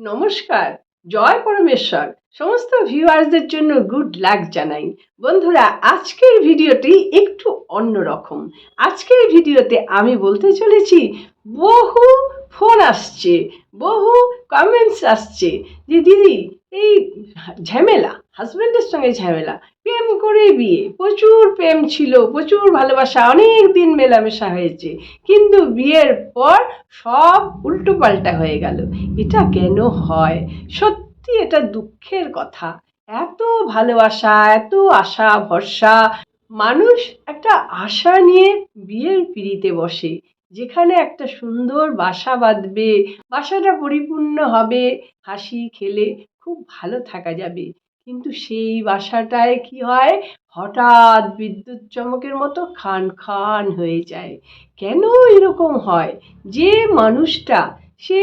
নমস্কার, জয় পরমেশ্বর। সমস্ত ভিউয়ার্সদের জন্য গুড লাক জানাই। বন্ধুরা, আজকের ভিডিওটি একটু অন্যরকম আজকের ভিডিওতে আমি বলতে চলেছি, বহু ফোন আসছে, বহু কমেন্টস আসছে। যে দিদি এই ঝামেলা হাজব্যান্ডের সঙ্গে ঝামেলা, প্রেম করে বিয়ে, প্রচুর প্রেম ছিল, প্রচুর ভালোবাসা অনেক দিন মেলামেশা হয়েছে, কিন্তু বিয়ের পর সব উল্টো পাল্টা হয়ে গেল। এটা কেন হয়? সত্যি এটা দুঃখের কথা। এত ভালোবাসা, এত আশা, ভরসা, মানুষ একটা আশা নিয়ে বিয়ের পিড়িতে বসে, যেখানে একটা সুন্দর বাসা বাঁধবে, বাসাটা পরিপূর্ণ হবে, হাসি খেলে খুব ভালো থাকা যাবে। কিন্তু সেই বাসাটায় কি হয়? হঠাৎ বিদ্যুৎ চমকের মতো খান খান হয়ে যায়। কেন এরকম হয়? যে মানুষটা, সে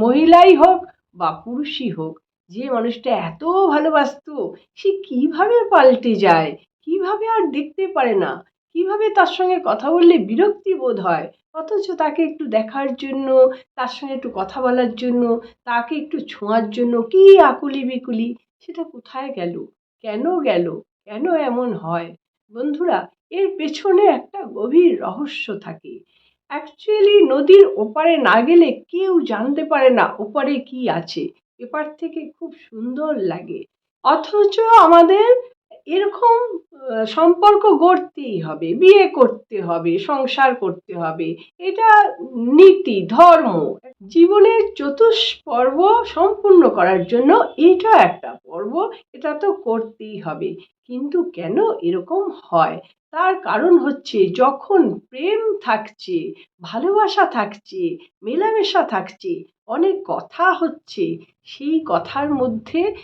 মহিলাই হোক বা পুরুষই হোক, যে মানুষটা এত ভালোবাসতো, সে কীভাবে পাল্টে যায়? কীভাবে আর দেখতে পারে না? কীভাবে তার সঙ্গে কথা বললে বিরক্তি বোধ হয়? অথচ তাকে একটু দেখার জন্য, তার সঙ্গে একটু কথা বলার জন্য, তাকে একটু ছোঁয়ার জন্য কি আকুলি বিকুলি সেটা কোথায় গেল? কেন গেল? কেন এমন হয়? বন্ধুরা, এর পেছনে একটা গভীর রহস্য থাকে। অ্যাকচুয়ালি নদীর ওপারে না গেলে কেউ জানতে পারে না ওপারে কি আছে। এপার থেকে খুব সুন্দর লাগে। অথচ আমাদের এরকম সম্পর্ক গড়তেই হবে, বিয়ে করতে হবে, সংসার করতে হবে। এটা নীতি, ধর্ম। জীবনের চতুষ্পর্ব সম্পূর্ণ করার জন্য এটা একটা পর্ব, এটা তো করতেই হবে। কিন্তু কেন এরকম হয়? তার কারণ হচ্ছে, যখন প্রেম থাকছে, ভালোবাসা থাকছে, মেলামেশা থাকছে, অনেক কথা হচ্ছে, সেই কথার মধ্যে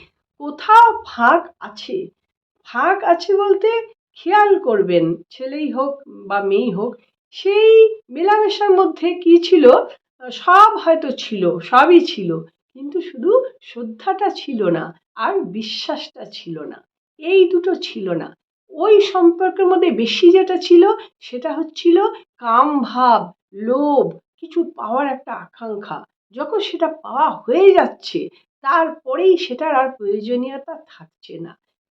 কোথাও ফাঁক আছে। ফাঁক আছে বলতে খেয়াল করবেন, ছেলেই হোক বা মেয়েই হোক, সেই মেলামেশার মধ্যে কি ছিল? সব হয়তো ছিল, সবই ছিল, কিন্তু শুধু শ্রদ্ধাটা ছিল না আর বিশ্বাসটা ছিল না, এই দুটো ছিল না। ওই সম্পর্কের মধ্যে বেশি যেটা ছিল, সেটা হচ্ছিল কাম ভাব, লোভ, কিছু পাওয়ার একটা আকাঙ্ক্ষা। যখন সেটা পাওয়া হয়ে যাচ্ছে, তারপরেই সেটার আর প্রয়োজনীয়তা থাকছে না।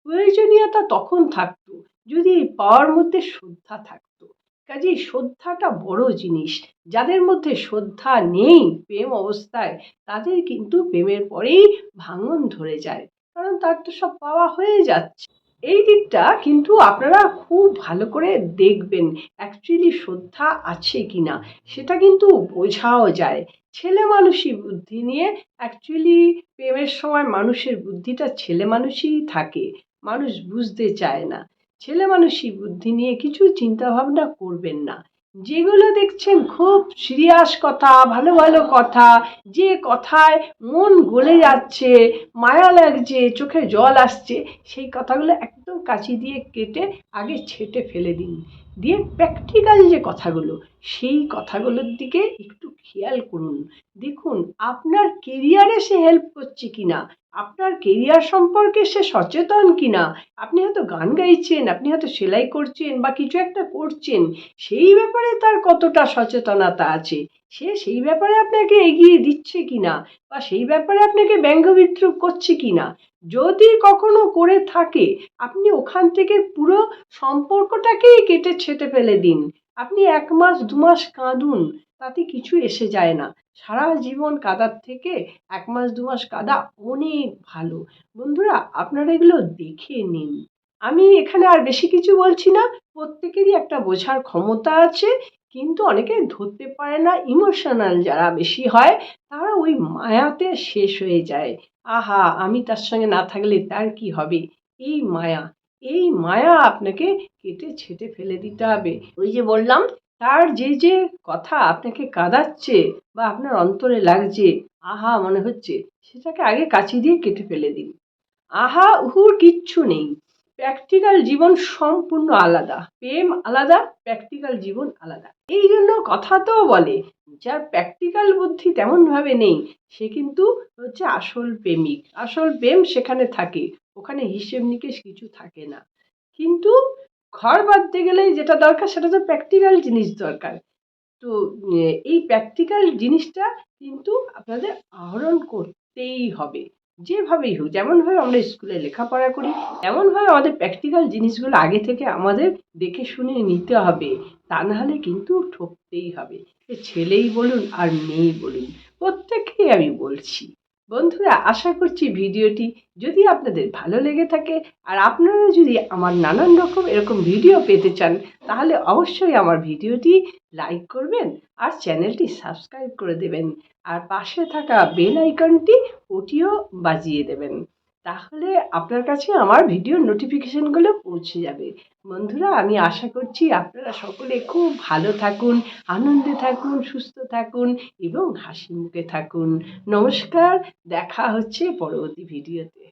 প্রয়োজনীয়তা তখন থাকতো, যদি এই পাওয়ার মধ্যে শ্রদ্ধা থাকতো। কাজেই শ্রদ্ধাটা বড় জিনিস। যাদের মধ্যে শ্রদ্ধা নেই প্রেম অবস্থায়, তাদের কিন্তু প্রেমের পরেই ভাঙন ধরে যায়। কারণ তার তো সব পাওয়া হয়ে যাচ্ছে। এই দিকটা কিন্তু আপনারা খুব ভালো করে দেখবেন অ্যাকচুয়ালি শ্রদ্ধা আছে কি না সেটা কিন্তু বোঝাও যায়। ছেলে মানুষই বুদ্ধি নিয়ে অ্যাকচুয়ালি প্রেমের সময় মানুষের বুদ্ধিটা ছেলে মানুষই থাকে। মানুষ বুঝতে চায় না। ছেলে মানুষই বুদ্ধি নিয়ে কিছু চিন্তা ভাবনা করবেন না। যেগুলো দেখছেন খুব সিরিয়াস কথা, ভালো ভালো কথা, যে কথায় মন গলে যাচ্ছে, মায়া লাগছে, চোখে জল আসছে, সেই কথাগুলো একদম কাঁচি দিয়ে কেটে আগে ছেটে ফেলে দিন। দিয়ে প্র্যাকটিক্যাল যে কথাগুলো, সেই কথাগুলোর দিকে একটু খেয়াল করুন। দেখুন, আপনার কেরিয়ারে সে হেল্প করছে কিনা? আপনার কেরিয়ার সম্পর্কে সে সচেতন কিনা? আপনি হয়তো গান গাইছেন, আপনি হয়তো সেলাই করছেন বা কিছু একটা করছেন, সেই ব্যাপারে তার কতটা সচেতনতা আছে? সে সেই ব্যাপারে আপনাকে এগিয়ে দিচ্ছে কিনা? বা সেই ব্যাপারে আপনাকে ব্যঙ্গ বিদ্রুপ করছে কিনা? যদি কখনো করে থাকে, আপনি ওখান থেকে পুরো সম্পর্কটাকেই কেটে ছেটে ফেলে দিন। আপনি এক মাস, দু মাস কাঁদুন। তাতে কিছু এসে যায় না। সারা জীবন কাদার থেকে এক মাস, দু মাস কাদা অনেক ভালো। বন্ধুরা, আপনারা এগুলো দেখে নিন। আমি এখানে আর বেশি কিছু বলছি না। প্রত্যেকেরই একটা বোঝার ক্ষমতা আছে, কিন্তু অনেকে ধরতে পারে না। ইমোশনাল যারা বেশি হয়, তারা ওই মায়াতে শেষ হয়ে যায়। আহা, আমি তার সঙ্গে না থাকলে তার কি হবে? এই মায়া এই মায়া আপনাকে কেটে ছেটে ফেলে দিতে হবে। ওই যে বললাম তার যে যে কথা আপনাকে কাঁদাচ্ছে বা আপনার অন্তরে লাগছে, আহা মনে হচ্ছে, সেটাকে আগে কাছি দিয়ে কেটে ফেলে দিন। আহা, উহুর কিচ্ছু নেই। প্র্যাকটিক্যাল জীবন সম্পূর্ণ আলাদা। প্রেম আলাদা, প্র্যাকটিক্যাল জীবন আলাদা। এই জন্য কথা তো বলে, যার প্র্যাকটিক্যাল বুদ্ধি তেমনভাবে নেই, সে কিন্তু হচ্ছে আসল প্রেমিক। আসল প্রেম সেখানে থাকে, ওখানে হিসেব নিকেশ কিছু থাকে না। কিন্তু ঘর বাঁধতে গেলে যেটা দরকার সেটা তো প্র্যাকটিক্যাল জিনিস দরকার। তো এই প্র্যাকটিক্যাল জিনিসটা কিন্তু আপনাদের আহরণ করতেই হবে। যেভাবেই হোক, যেমনভাবে আমরা স্কুলে লেখাপড়া করি, তেমনভাবে আমাদের প্র্যাকটিক্যাল জিনিসগুলো আগে থেকে আমাদের দেখে শুনে নিতে হবে। তা নাহলে কিন্তু ঠকতেই হবে। সে ছেলেই বলুন আর মেয়েই বলুন, প্রত্যেককেই আমি বলছি। বন্ধুরা, আশা করছি ভিডিওটি যদি আপনাদের ভালো লেগে থাকে আর আপনারা যদি আমার নানান রকম এরকম ভিডিও পেতে চান, তাহলে অবশ্যই আমার ভিডিওটি লাইক করবেন আর চ্যানেলটি সাবস্ক্রাইব করে দেবেন। আর পাশে থাকা বেল আইকনটি ওটিও বাজিয়ে দেবেন। তাহলে আপনার কাছে আমার ভিডিওর নোটিফিকেশানগুলো পৌঁছে যাবে। বন্ধুরা, আমি আশা করছি আপনারা সকলে খুব ভালো থাকুন, আনন্দে থাকুন, সুস্থ থাকুন এবং হাসি মুখে থাকুন। নমস্কার, দেখা হচ্ছে পরবর্তী ভিডিওতে